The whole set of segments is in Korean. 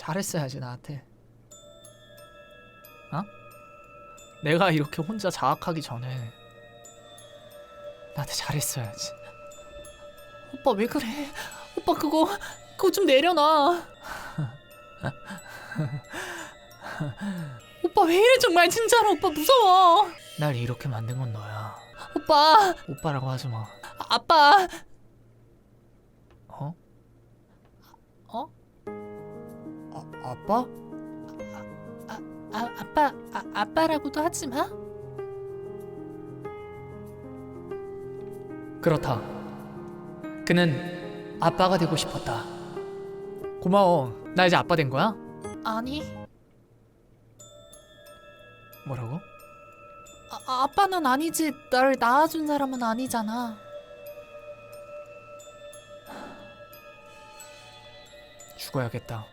잘했어야지 나한테. 어? 내가 이렇게 혼자 자학하기 전에 나한테 잘했어야지. 오빠 왜 그래? 오빠 그거 그거 좀 내려놔. 오빠 왜 이래 정말 진짜로 오빠 무서워. 날 이렇게 만든 건 너야. 오빠 오빠라고 하지 마. 아, 아빠. 어? 어? 아, 아빠? 아, 아 아빠 아, 아빠라고도 하지 마. 그렇다. 그는 아빠가 되고 싶었다. 고마워. 나 이제 아빠 된 거야? 아니. 뭐라고? 아, 아빠는 아니지. 날 낳아준 사람은 아니잖아. 죽어야겠다.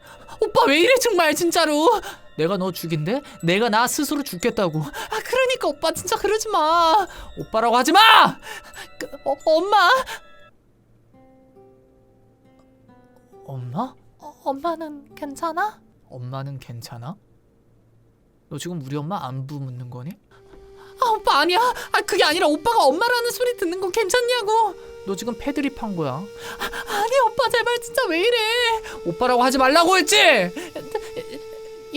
오빠 왜 이래 정말 진짜로? 내가 너 죽인데? 내가 나 스스로 죽겠다고. 아 그러니까 오빠 진짜 그러지 마. 오빠라고 하지 마. 그, 어, 엄마. 엄마? 어, 엄마는 괜찮아? 엄마는 괜찮아? 너 지금 우리 엄마 안부 묻는 거니? 아 오빠 아니야. 아 그게 아니라 오빠가 엄마라는 소리 듣는 건 괜찮냐고. 너 지금 패드립 한 거야. 아, 아니 오빠 제발 진짜 왜 이래? 오빠라고 하지 말라고 했지.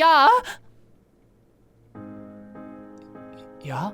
야. 야?